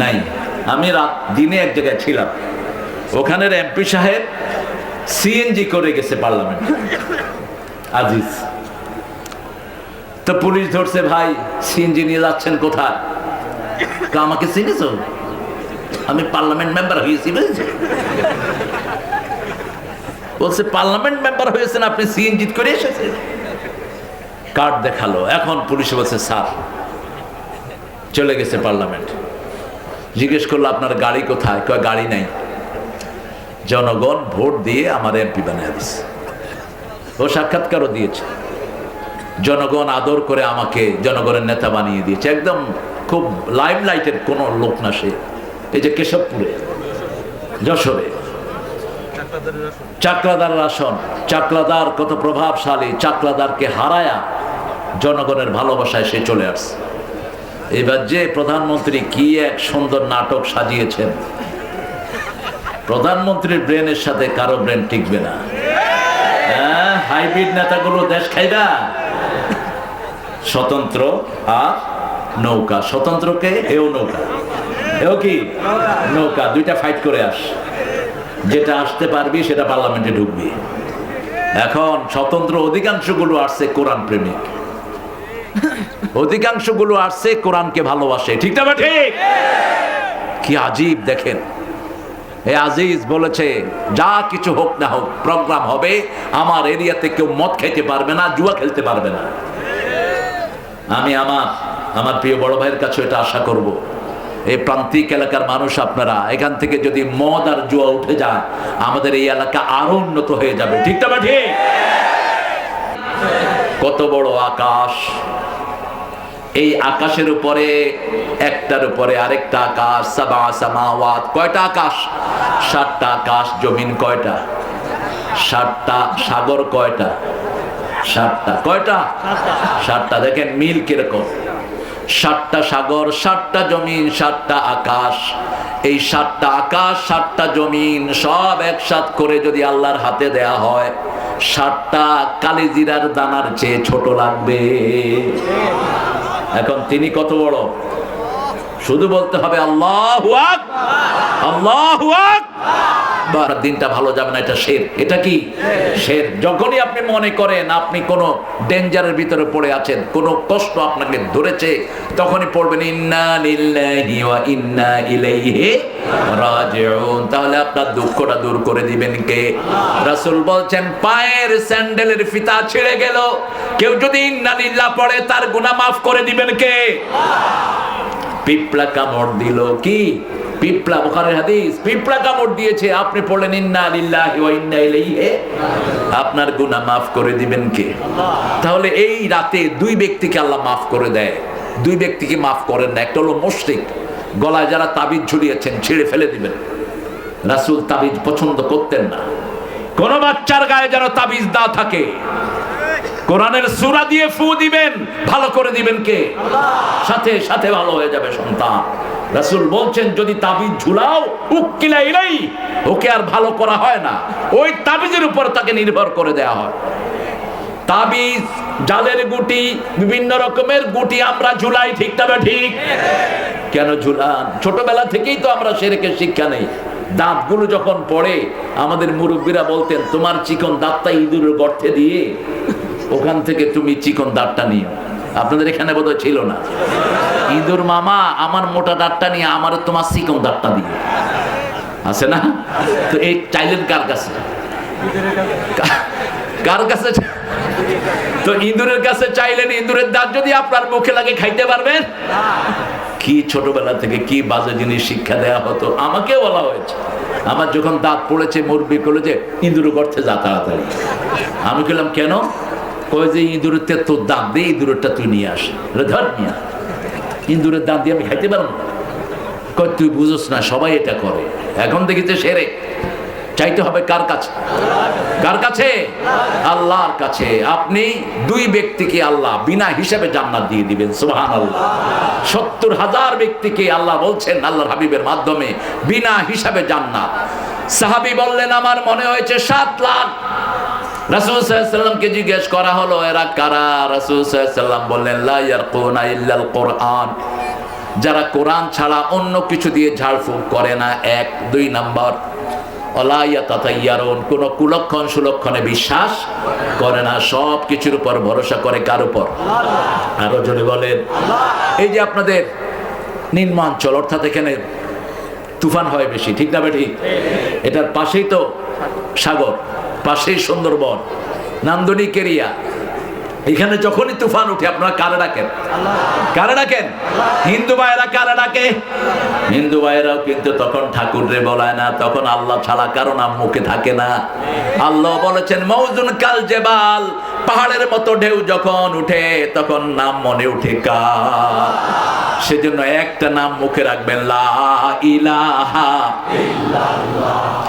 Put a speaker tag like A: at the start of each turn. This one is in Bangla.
A: নাই। আমি রাত দিনে এক জায়গায় ছিলাম। ওখানের এমপি সাহেব সিএনজি করে গেছে পার্লামেন্ট। আজিজ। তো পুলিশ ধরছে, ভাই সিএনজি নিয়ে যাচ্ছেন কোথায়? তা আমাকে চিনিস আমি পার্লামেন্ট মেম্বার হয়েছি, বুঝেছি? বলছে, পার্লামেন্ট মেম্বার হয়েছেন, আপনি সিএনজি করে এসেছেন? কার্ড দেখাল। এখন পুলিশে বলছে, স্যার, চলে গেছে পার্লামেন্ট। জিজ্ঞেস করল, আপনার গাড়ি কোথায়? কয়, গাড়ি নাই। জনগণ ভোট দিয়ে আমার এমপি বানিয়ে দিচ্ছে ও সাক্ষাৎকারও দিয়েছে। জনগণ আদর করে আমাকে, জনগণের নেতা বানিয়ে দিয়েছে। একদম খুব লাইম লাইটের কোনো লোক না সে। এই যে কেশবপুরে, যশোরে। চাকলাদার আসন চাকলাদার কত প্রভাবশালী চাকলাদারকে হারায়া জনগণের ভালোবাসায় সে চলে আসছে। এবার যে প্রধানমন্ত্রী কি এক সুন্দর নাটক সাজিয়েছেন, প্রধানমন্ত্রীর ব্রেনের সাথে কারও ব্রেন টিকবে না। হ্যাঁ হাইব্রিড নেতাগুলো দেশ খাইবা স্বতন্ত্র আর নৌকা। স্বতন্ত্রকে এও নৌকা। এও কি? নৌকা। দুইটা ফাইট করে আস। যেটা আসতে পারবি, সেটা পার্লামেন্টে ঢুকবি। এখন স্বতন্ত্র অধিকাংশগুলো আসছে কোরআন প্রেমিক। অধিকাংশগুলো আসছে কোরআনকে ভালোবাসে। ঠিক না ঠিক? কি আজীব দেখেন। এ আজিজ বলেছে, যা কিছু হোক না হোক, প্রোগ্রাম হবে। আমার এরিয়াতে কেউ মদ খেতে পারবে না, জুয়া খেলতে পারবে না। আমি আমার আমার প্রিয় বড় ভাইয়ের কাছে এটা আশা করব। এই প্রান্তিক এলাকার মানুষ আপনারা, এখান থেকে যদি মদ আর জুয়া উঠে যায়, আমাদের এই এলাকা আরও উন্নত হয়ে যাবে। ঠিক ঠিক? কত বড় আকাশ। এই আকাশের উপরে, একটার উপরে আরেকটা আকাশ, সাবা, সামাওয়াত। কয়টা আকাশ? সাতটা আকাশ, জমিন কয়টা? সাতটা সাগর কয়টা? সাতটা। কয়টা? সাতটা। দেখেন মিল কীরকম। সাতটা সাগর, সাতটা জমিন, সাতটা আকাশ। এই সাতটা আকাশ, সাতটা জমিন সব একসাথ করে যদি আল্লাহর হাতে দেয়া হয়, সাতটা কালিজিরার দানার চেয়ে ছোট লাগবে। এখন তিনি কত বড়? শুধু বলতে হবে আল্লাহ আল্লাহ দিনটা ভালো যাবে না, এটা শের। এটা কি? শের। যখনই আপনি মনে করেন আপনি কোনো ডেঞ্জারের ভিতরে পড়ে আছেন, কোনো কষ্ট আপনাকে ধরেছে, তখনই পড়বেন, ইন্না ইন্না তাহলে আপনার দুঃখটা দূর করে দিবেন কে? রাসূল বলছেন, পায়ের স্যান্ডেলের ফিতা ছিঁড়ে গেল। কেউ যদি ইন্না লিল্লাহ পড়ে, তার গুনাহ মাফ করে দিবেন কে? পিপলা কামড় দিল কি? পিপলা বুখারের হাদিস। পিপলা কামড় দিয়েছে, আপনি পড়লেন, ইন্না লিল্লাহি ওয়া ইন্না ইলাইহি আপনার গুনাহ মাফ করে দিবেন কে? তাহলে এই রাতে দুই ব্যক্তিকে আল্লাহ মাফ করে দেয়। দুই ব্যক্তিকে মাফ করেন না, একটা হলো মুশরিক, গলায় যারা তাবিজ ঝুলিয়েছেন, ছিঁড়ে ফেলে দিবেন। রাসূল তাবিজ পছন্দ করতেন না। কোন বাচ্চার গায়ে যেন তাবিজ না থাকে। কোরআনের সুরা দিয়ে ফু দিবেন, ভালো করে দিবেন কে? সাথে সাথে ভালো হয়ে যাবে সন্তান। রাসূল বলছেন, যদি তাবিজ ঝুলাও উকিলা ইলাই ওকে আর ভালো করা হয় না। ওই তাবিজের উপর তাকে নির্ভর করে দেয়া হয়। তাবিজ, জালের গুটি, বিভিন্ন রকমের গুটি আমরা ঝুলাই, ঠিক তবে ঠিক? কেন ঝুলান? ছোটবেলা থেকেই তো আমরা সেরেকে শিক্ষা নেই। দাঁতগুলো যখন পড়ে, আমাদের মুরব্বীরা বলতেন, তোমার চিকন দাঁতটা ইঁদুরের গর্তে দিয়ে, ওখান থেকে তুমি চিকন দাঁতটা নিও। আপনাদের এখানে বোধহয় ছিল না। ইঁদুর মামা, আমার মোটা দাঁতটা নিয়ে আমার তোমার চিকন দাঁতটা দিয়ে। আছে না? তো এই চাইলেন কার কাছে? কার কাছে? তো ইঁদুরের কাছে চাইলেন, ইঁদুরের দাঁত যদি আপনার মুখে লাগে খাইতে পারবেন? কি ছোটবেলা থেকে কি বাজে জিনিস শিক্ষা দেয়া হতো? আমাকে বলা হয়েছে। আমার যখন দাঁত পড়েছে মুরবি করল যে ইঁদুর করতে যা তাড়াতাড়ি। আমি বললাম কেন? কয় যে ইঁদুরের তে তোর দাঁত দিয়ে ইঁদুরেরটা তুই নিয়ে আস। ধর নিয়ে ইঁদুরের দাঁত দিয়ে আমি খাইতে পারব কয়, তুই বুঝোস না, সবাই এটা করে। এখন দেখিতে সেরে। চাইতে হবে কার কাছে? কার কাছে? আল্লাহর কাছে। আপনি দুই ব্যক্তিকে আল্লাহ বিনা হিসাবে জান্নাত দিয়ে দিবেন সুবহান আল্লাহ সত্তর হাজার ব্যক্তিকে আল্লাহ বলছেন আল্লাহর হাবিবের মাধ্যমে বিনা হিসাবে জান্নাত। সাহাবি বললেন, আমার মনে হয়েছে সাত লাখ জিজ্ঞেস করা হলো, এরা কারা? বললেন ইল্লাল কোরআন। যারা কোরআন ছাড়া অন্য কিছু দিয়ে ঝাড়ফুঁক করে না, এক, দুই নাম্বার কোন কুলক্ষণ সুলক্ষণে বিশ্বাস করে না, সব কিছুর উপর ভরসা করে কার উপর? আরও যদি বলেন। এই যে আপনাদের নিম্নাঞ্চল, অর্থাৎ এখানে তুফান হয় বেশি, ঠিক না ঠিক এটার পাশেই তো সাগর। পাশেই সুন্দরবন, নান্দনিক এরিয়া। এখানে যখনই তুফান উঠে, আপনারা কারে ডাকেন? কারে ডাকেন? হিন্দু ভাইয়েরা কারে ডাকে? হিন্দু ভাইয়েরাও কিন্তু তখন ঠাকুর রে বলায় না, তখন আল্লাহ ছাড়া কারও নাম মুখে থাকে না। আল্লাহ বলেছেন, মৌজুন কাল জেবাল, পাহাড়ের মতো ঢেউ যখন উঠে, তখন নাম মনে উঠে কার সেজন্য একটা নাম মুখে রাখবেন, লা ইলাহা